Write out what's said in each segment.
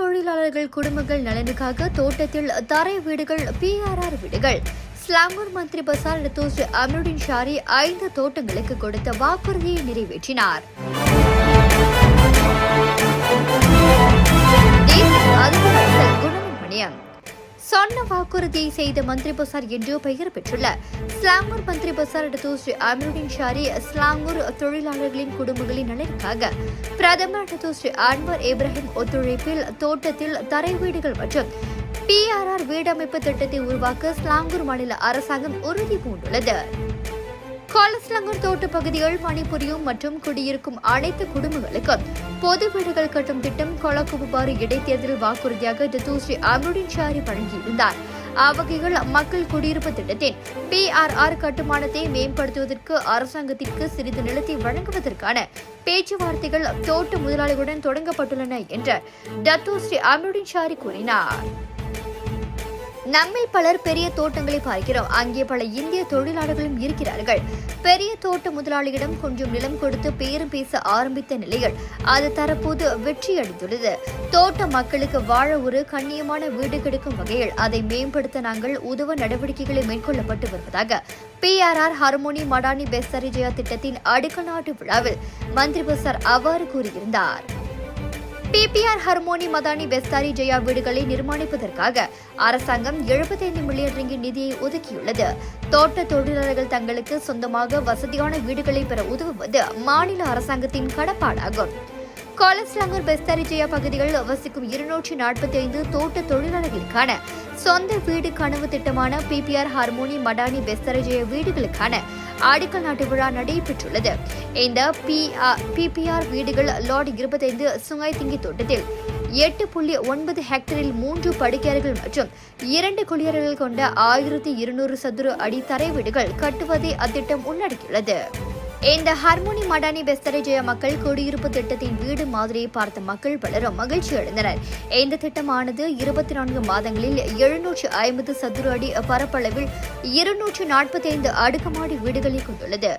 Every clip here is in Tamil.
தொழிலாளர்கள் குடும்பங்கள் நலனுக்காக தோட்டத்தில் தரை வீடுகள் பிஆர்ஆர் வீடுகள். ஸ்லாங்கூர் மந்திரி பசார் டத்தோஸ் அமருடின் ஷாரி ஐந்து தோட்டங்களுக்கு கொடுத்த வாக்குறுதியை நிறைவேற்றினார். வாக்குறுதியை செய்த மந்திரி பசார் என்று பெயர் பெற்றுள்ளார். ஸ்லாங்கூர் மந்திரி பசார் அடுத்து ஸ்ரீ அமருடின் ஷாரி ஸ்லாங்கூர் தொழிலாளர்களின் குடும்பங்களின் நலனுக்காக. பிரதமர் அடுத்து ஸ்ரீ அன்வர் இப்ராஹிம் ஒத்துழைப்பில் தோட்டத்தில் தரை வீடுகள் மற்றும் பிஆர்ஆர் வீடமைப்பு திட்டத்தை உருவாக்க ஸ்லாங்கூர் மாநில அரசாங்கம் உறுதி பூண்டுள்ளது. காலஸ்லங்கர் தோட்ட பகுதிகள் பணிபுரியும் மற்றும் குடியிருக்கும் அனைத்து குடும்பங்களுக்கும் பொது வீடுகள் கட்டும் திட்டம் கொலக்குபாறு இடைத்தேர்தல் வாக்குறுதியாக ஜத்தூஸ்ரீ அமருடின் ஷாரி வழங்கியிருந்தார். அவ்வகையில் மக்கள் குடியிருப்பு திட்டத்தின் பிஆர்ஆர் கட்டுமானத்தை மேம்படுத்துவதற்கு அரசாங்கத்திற்கு சிறிது நிலத்தை வழங்குவதற்கான பேச்சுவார்த்தைகள் தோட்ட முதலாளிகளுடன் தொடங்கப்பட்டுள்ளன என்று டத்தோ ஸ்ரீ அமருடின் ஷாரி கூறினார். நம்மை பலர் பெரிய தோட்டங்களை பார்க்கிறோம் அங்கே பல இந்திய தொழிலாளர்களும் இருக்கிறார்கள். பெரிய தோட்ட முதலாளியிடம் கொஞ்சம் நிலம் கொடுத்து பேரும் பேச ஆரம்பித்த நிலையில் அது தற்போது வெற்றியடைந்துள்ளது தோட்ட மக்களுக்கு வாழ ஒரு கண்ணியமான வீடு கிடைக்கும் வகையில் அதை மேம்படுத்த நாங்கள் உதவ நடவடிக்கைகளை மேற்கொள்ளப்பட்டு வருவதாக பிஆர்ஆர் ஹார்மோனி மடானி பெஸ்தரிஜயா திட்டத்தின் அடிக்கல் நாட்டு விழாவில் மந்திரி பசார் அவ்வாறு கூறியிருந்தார். பிபிஆர் ஹர்மோனி மதானி பெஸ்தாரி ஜெயா வீடுகளை நிர்மாணிப்பதற்காக அரசாங்கம் 75 மில்லியன் ரிங்கிட் நிதியை ஒதுக்கியுள்ளது தோட்ட தொழிலாளர்கள் தங்களுக்கு சொந்தமாக வசதியான வீடுகளை பெற உதவுவது மாநில அரசாங்கத்தின் கடப்பாடாகும் கோலஸ்லாங்கூர் பெஸ்தாரி ஜெயா பகுதிகளில் வசிக்கும் இருநூற்றி நாற்பத்தி ஐந்து தோட்ட தொழிலாளர்களுக்கான சொந்த வீடு கனவு திட்டமான பிபிஆர் ஹார்மோனி மடானி பெஸ்தாரிஜயா வீடுகளுக்கான ஆடிக்கல் நாட்டு விழா நடைபெற்றுள்ளது. இந்த பிபிஆர் வீடுகள் லார்ட் இருபத்தைந்து சுங்காய் திங்கி தோட்டத்தில் எட்டு புள்ளி ஒன்பது ஹெக்டரில் மூன்று படுக்கையறைகள் மற்றும் இரண்டு குளியறைகள் கொண்ட ஆயிரத்தி இருநூறு சதுர அடி தரை வீடுகள் கட்டுவதை அத்திட்டம் உள்ளடக்கியுள்ளது இந்த ஹார்மோனி மடானி பெஸ்தரஜய மக்கள் குடியிருப்பு திட்டத்தின் வீடு மாதிரியை பார்த்த மக்கள் பலரும் மகிழ்ச்சி அடைந்தனர். இந்த திட்டமானது இருபத்தி நான்கு மாதங்களில் எழுநூற்று ஐம்பது சதுர அடி பரப்பளவில் இருநூற்று நாற்பத்தி ஐந்து அடுக்குமாடி வீடுகளை கொண்டுள்ளது.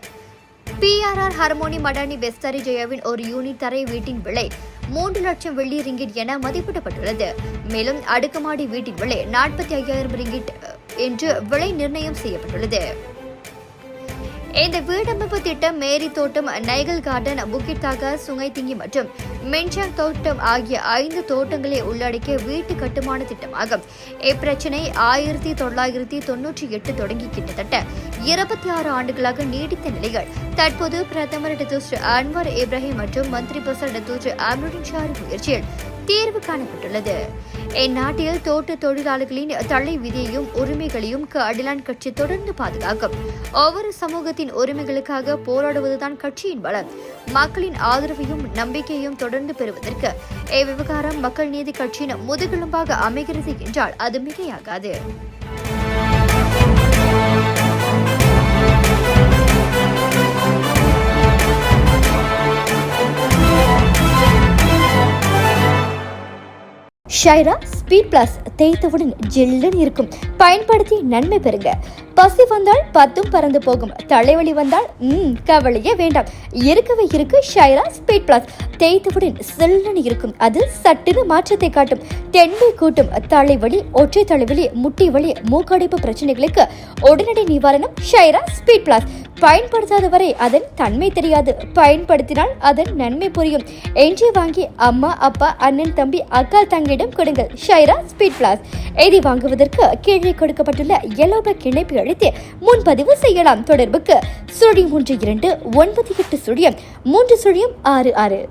பிஆர்ஆர் ஹார்மோனி மடானி பெஸ்தரிஜயாவின் ஒரு யூனிட் தரை வீட்டின் விலை மூன்று லட்சம் வெள்ளி ரிங்கிட் என மதிப்பிடப்பட்டுள்ளது. மேலும் அடுக்குமாடி வீட்டின் விலை நாற்பத்தி ஐயாயிரம் ரிங்கிட் என்று விலை நிர்ணயம் செய்யப்பட்டுள்ளது. இந்த வீடமைப்பு திட்டம் மேரி தோட்டம் நைகல் கார்டன் புக்கிட் தாகா சுங்கை திங்கி மற்றும் மென்சாங் தோட்டம் ஆகிய ஐந்து தோட்டங்களை உள்ளடக்கிய வீட்டு கட்டுமான திட்டமாகும். இப்பிரச்சினை ஆயிரத்தி தொள்ளாயிரத்தி தொன்னூற்றி எட்டு தொடங்கி கிட்டத்தட்ட இருபத்தி ஆறு ஆண்டுகளாக நீடித்த நிலையில் தற்போது பிரதமர் டத்தூஸ்ரீ அன்வர் இப்ராஹிம் மற்றும் மந்திரி பசர் டத்தூஸ்ரீ அம்ருடின் ஷாரி முயற்சியில் தீர்வு காணப்பட்டுள்ளது. இந்நாட்டில் தோட்ட தொழிலாளர்களின் தள்ளை விதியையும் உரிமைகளையும் அடிலான் கட்சி தொடர்ந்து பாதுகாக்கும். ஒவ்வொரு சமூகத்தின் உரிமைகளுக்காக போராடுவதுதான் கட்சியின் பலம். மக்களின் ஆதரவையும் நம்பிக்கையையும் தொடர்ந்து பெறுவதற்கு இவ்விவகாரம் மக்கள் நீதி கட்சியின் முதுகெலும்பாக அமைகிறது என்றால் அது மிகையாகாது. ஷைரா ஸ்பீட் பிளஸ் தேய்த்தவுடன் ஜில்லுன்னு இருக்கும். பயன்படுத்தி நன்மை பெறுங்க. பசி வந்தால் பத்தும் பறந்து போகும். தலைவலி வந்தால் ம் கவலையே வேண்டாம். இருக்கவே இருக்கு ஷைரா ஸ்பீட் பிளஸ். தேய்த்தவுடன் சில்லுன்னு இருக்கும். அது சட்டுன்னு மாற்றத்தை காட்டும். தென்மை கூட்டும். தலைவலி ஒற்றை தலைவலி முட்டி வலி மூக்கடைப்பு பிரச்சனைகளுக்கு உடனடி நிவாரணம் ஷைரா ஸ்பீட் பிளஸ். பயன்படுத்தாத வரை அதன் தன்மை தெரியாது. பயன்படுத்தினால் அதன் நன்மை புரியும். என்று வாங்கி அம்மா அப்பா அண்ணன் தம்பி அக்கா தங்கிடம் கொடுங்கள். ஷைரா ஸ்பீட் பிளாஸ். எதி வாங்குவதற்கு கீழே கொடுக்கப்பட்டுள்ள எலோபக் இணைப்பு அழைத்து முன்பதிவு செய்யலாம். தொடர்புக்கு சுழி மூன்று இரண்டு ஒன்பது எட்டு சுழியம். மூன்று சுழியம் ஆறு ஆறு.